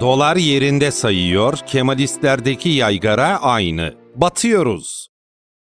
Dolar yerinde sayıyor, Kemalistlerdeki yaygara aynı. Batıyoruz.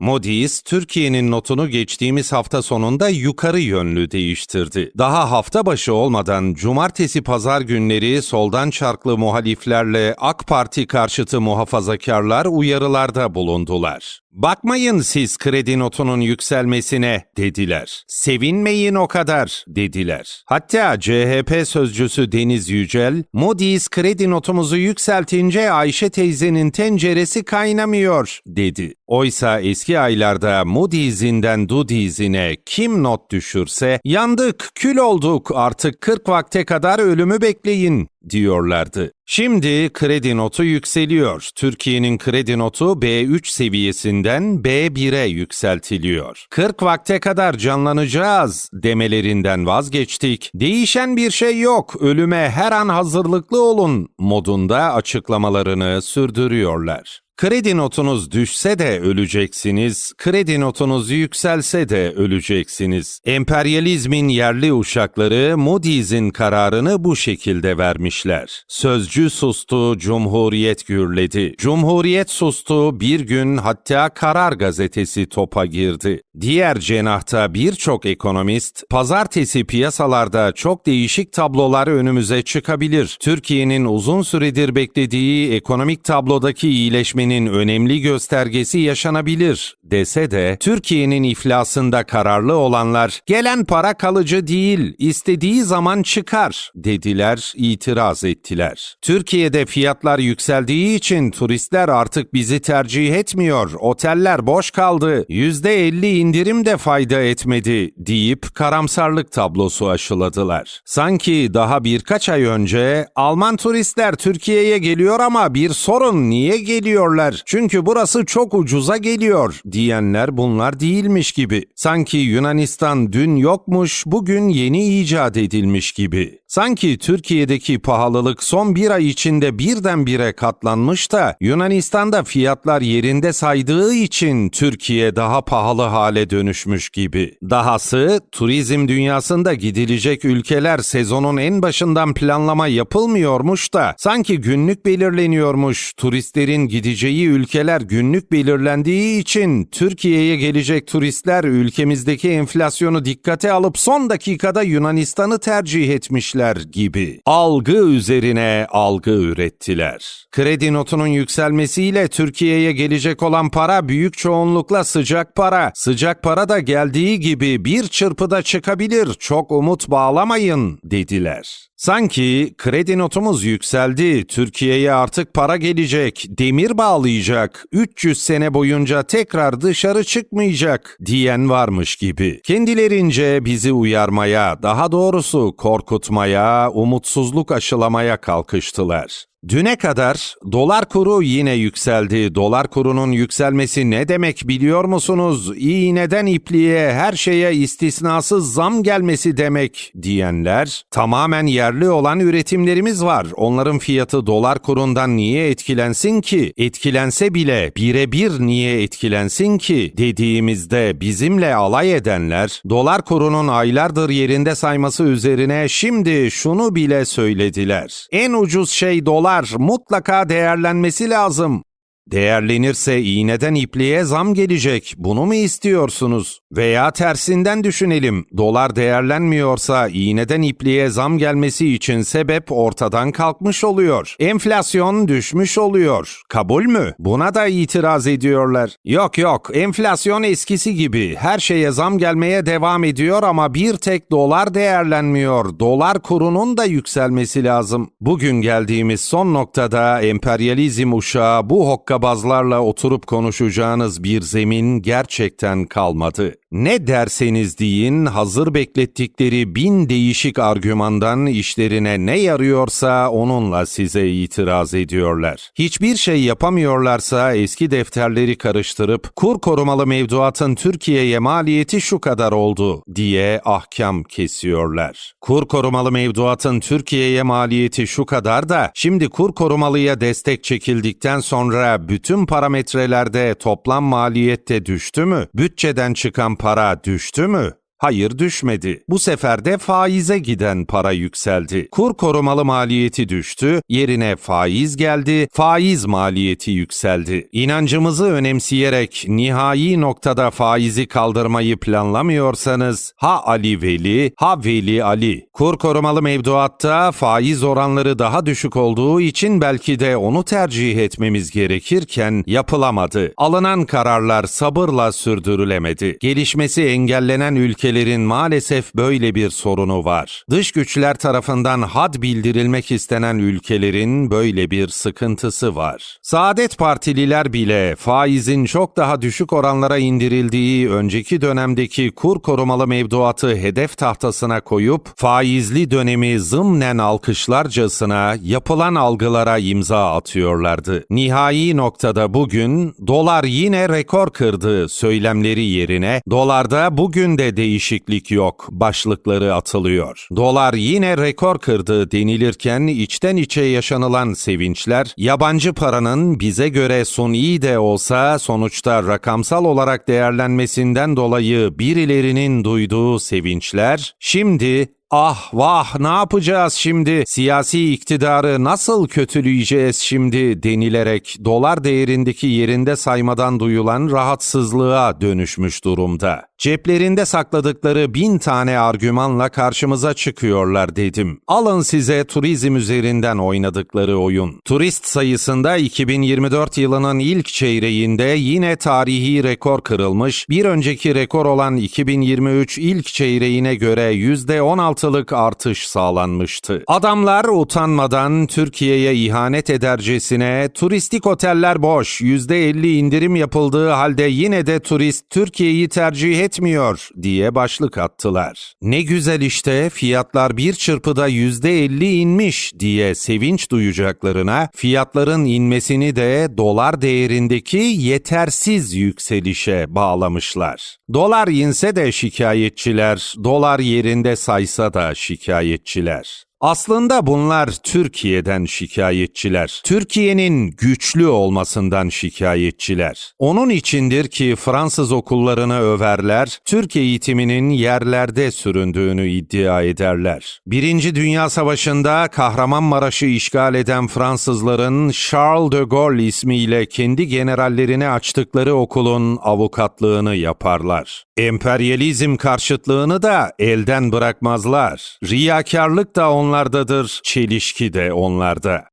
Moody's, Türkiye'nin notunu geçtiğimiz hafta sonunda yukarı yönlü değiştirdi. Daha hafta başı olmadan cumartesi pazar günleri soldan çarklı muhaliflerle AK Parti karşıtı muhafazakarlar uyarılarda bulundular. Bakmayın siz kredi notunun yükselmesine dediler. Sevinmeyin o kadar dediler. Hatta CHP sözcüsü Deniz Yücel, Moody's kredi notumuzu yükseltince Ayşe teyzenin tenceresi kaynamıyor dedi. Oysa eski aylarda Moody's'inden Dudiz'ine kim not düşürse yandık, kül olduk artık 40 vakte kadar ölümü bekleyin diyorlardı. Şimdi kredi notu yükseliyor. Türkiye'nin kredi notu B3 seviyesinden B1'e yükseltiliyor. 40 vakte kadar canlanacağız demelerinden vazgeçtik. Değişen bir şey yok. Ölüme her an hazırlıklı olun modunda açıklamalarını sürdürüyorlar. Kredi notunuz düşse de öleceksiniz, kredi notunuz yükselse de öleceksiniz. Emperyalizmin yerli uşakları Moody's'in kararını bu şekilde vermişler. Sözcü sustu, Cumhuriyet gürledi. Cumhuriyet sustu, bir gün hatta Karar gazetesi topa girdi. Diğer cenahta birçok ekonomist, pazartesi piyasalarda çok değişik tablolar önümüze çıkabilir. Türkiye'nin uzun süredir beklediği ekonomik tablodaki iyileşmenin önemli göstergesi yaşanabilir dese de Türkiye'nin iflasında kararlı olanlar gelen para kalıcı değil, istediği zaman çıkar dediler, itiraz ettiler. Türkiye'de fiyatlar yükseldiği için turistler artık bizi tercih etmiyor, oteller boş kaldı, %50 indirim de fayda etmedi deyip karamsarlık tablosu aşıladılar. Sanki daha birkaç ay önce Alman turistler Türkiye'ye geliyor ama bir sorun niye geliyorlar? Çünkü burası çok ucuza geliyor diyenler bunlar değilmiş gibi. Sanki Yunanistan dün yokmuş, bugün yeni icat edilmiş gibi. Sanki Türkiye'deki pahalılık son bir ay içinde birdenbire katlanmış da Yunanistan'da fiyatlar yerinde saydığı için Türkiye daha pahalı hale dönüşmüş gibi. Dahası turizm dünyasında gidilecek ülkeler sezonun en başından planlama yapılmıyormuş da sanki günlük belirleniyormuş. Turistlerin gideceği ülkeler günlük belirlendiği için Türkiye'ye gelecek turistler ülkemizdeki enflasyonu dikkate alıp son dakikada Yunanistan'ı tercih etmişler gibi. Algı üzerine algı ürettiler. Kredi notunun yükselmesiyle Türkiye'ye gelecek olan para büyük çoğunlukla sıcak para. Sıcak para da geldiği gibi bir çırpıda çıkabilir. Çok umut bağlamayın dediler. Sanki kredi notumuz yükseldi, Türkiye'ye artık para gelecek, demir bağlayacak, 300 sene boyunca tekrar dışarı çıkmayacak diyen varmış gibi. Kendilerince bizi uyarmaya, daha doğrusu korkutmaya, umutsuzluk aşılamaya kalkıştılar. Düne kadar dolar kuru yine yükseldi. Dolar kurunun yükselmesi ne demek biliyor musunuz? İğneden ipliğe her şeye istisnasız zam gelmesi demek diyenler tamamen yerli olan üretimlerimiz var. Onların fiyatı dolar kurundan niye etkilensin ki? Etkilense bile birebir niye etkilensin ki dediğimizde bizimle alay edenler dolar kurunun aylardır yerinde sayması üzerine şimdi şunu bile söylediler. En ucuz şey dolar mutlaka değerlenmesi lazım. Değerlenirse iğneden ipliğe zam gelecek. Bunu mu istiyorsunuz? Veya tersinden düşünelim. Dolar değerlenmiyorsa iğneden ipliğe zam gelmesi için sebep ortadan kalkmış oluyor. Enflasyon düşmüş oluyor. Kabul mü? Buna da itiraz ediyorlar. Yok yok, enflasyon eskisi gibi. Her şeye zam gelmeye devam ediyor ama bir tek dolar değerlenmiyor. Dolar kurunun da yükselmesi lazım. Bugün geldiğimiz son noktada emperyalizm uşağı bu hokkabazlarla oturup konuşacağınız bir zemin gerçekten kalmadı. Ne derseniz deyin hazır beklettikleri bin değişik argümandan işlerine ne yarıyorsa onunla size itiraz ediyorlar. Hiçbir şey yapamıyorlarsa eski defterleri karıştırıp kur korumalı mevduatın Türkiye'ye maliyeti şu kadar oldu diye ahkam kesiyorlar. Kur korumalı mevduatın Türkiye'ye maliyeti şu kadar da şimdi kur korumalıya destek çekildikten sonra bütün parametrelerde toplam maliyette düştü mü? Bütçeden çıkan para düştü mü? Hayır düşmedi. Bu sefer de faize giden para yükseldi. Kur korumalı maliyeti düştü, yerine faiz geldi, faiz maliyeti yükseldi. İnancımızı önemseyerek nihai noktada faizi kaldırmayı planlamıyorsanız ha Ali Veli ha Veli Ali. Kur korumalı mevduatta faiz oranları daha düşük olduğu için belki de onu tercih etmemiz gerekirken yapılamadı. Alınan kararlar sabırla sürdürülemedi. Gelişmesi engellenen ülkelerin maalesef böyle bir sorunu var. Dış güçler tarafından had bildirilmek istenen ülkelerin böyle bir sıkıntısı var. Saadet Partililer bile faizin çok daha düşük oranlara indirildiği önceki dönemdeki kur korumalı mevduatı hedef tahtasına koyup faizli dönemi zımnen alkışlarcasına yapılan algılara imza atıyorlardı. Nihai noktada bugün dolar yine rekor kırdı söylemleri yerine dolarda bugün de değişiklik yok başlıkları atılıyor. Dolar yine rekor kırdı denilirken içten içe yaşanılan sevinçler yabancı paranın bize göre suni de olsa sonuçta rakamsal olarak değerlenmesinden dolayı birilerinin duyduğu sevinçler şimdi Ah vah ne yapacağız şimdi? Siyasi iktidarı nasıl kötüleyeceğiz şimdi denilerek dolar değerindeki yerinde saymadan duyulan rahatsızlığa dönüşmüş durumda. Ceplerinde sakladıkları bin tane argümanla karşımıza çıkıyorlar dedim. Alın size turizm üzerinden oynadıkları oyun. Turist sayısında 2024 yılının ilk çeyreğinde yine tarihi rekor kırılmış, bir önceki rekor olan 2023 ilk çeyreğine göre %16'lık artış sağlanmıştı. Adamlar utanmadan Türkiye'ye ihanet edercesine turistik oteller boş, %50 indirim yapıldığı halde yine de turist Türkiye'yi tercih etmiyor diye başlık attılar. Ne güzel işte fiyatlar bir çırpıda %50 inmiş diye sevinç duyacaklarına fiyatların inmesini de dolar değerindeki yetersiz yükselişe bağlamışlar. Dolar inse de şikayetçiler, dolar yerinde saysa da şikayetçiler. Aslında bunlar Türkiye'den şikayetçiler. Türkiye'nin güçlü olmasından şikayetçiler. Onun içindir ki Fransız okullarını överler, Türk eğitiminin yerlerde süründüğünü iddia ederler. Birinci Dünya Savaşı'nda Kahramanmaraş'ı işgal eden Fransızların Charles de Gaulle ismiyle kendi generallerine açtıkları okulun avukatlığını yaparlar. Emperyalizm karşıtlığını da elden bırakmazlar. Riyakarlık da onlardadır, çelişki de onlarda.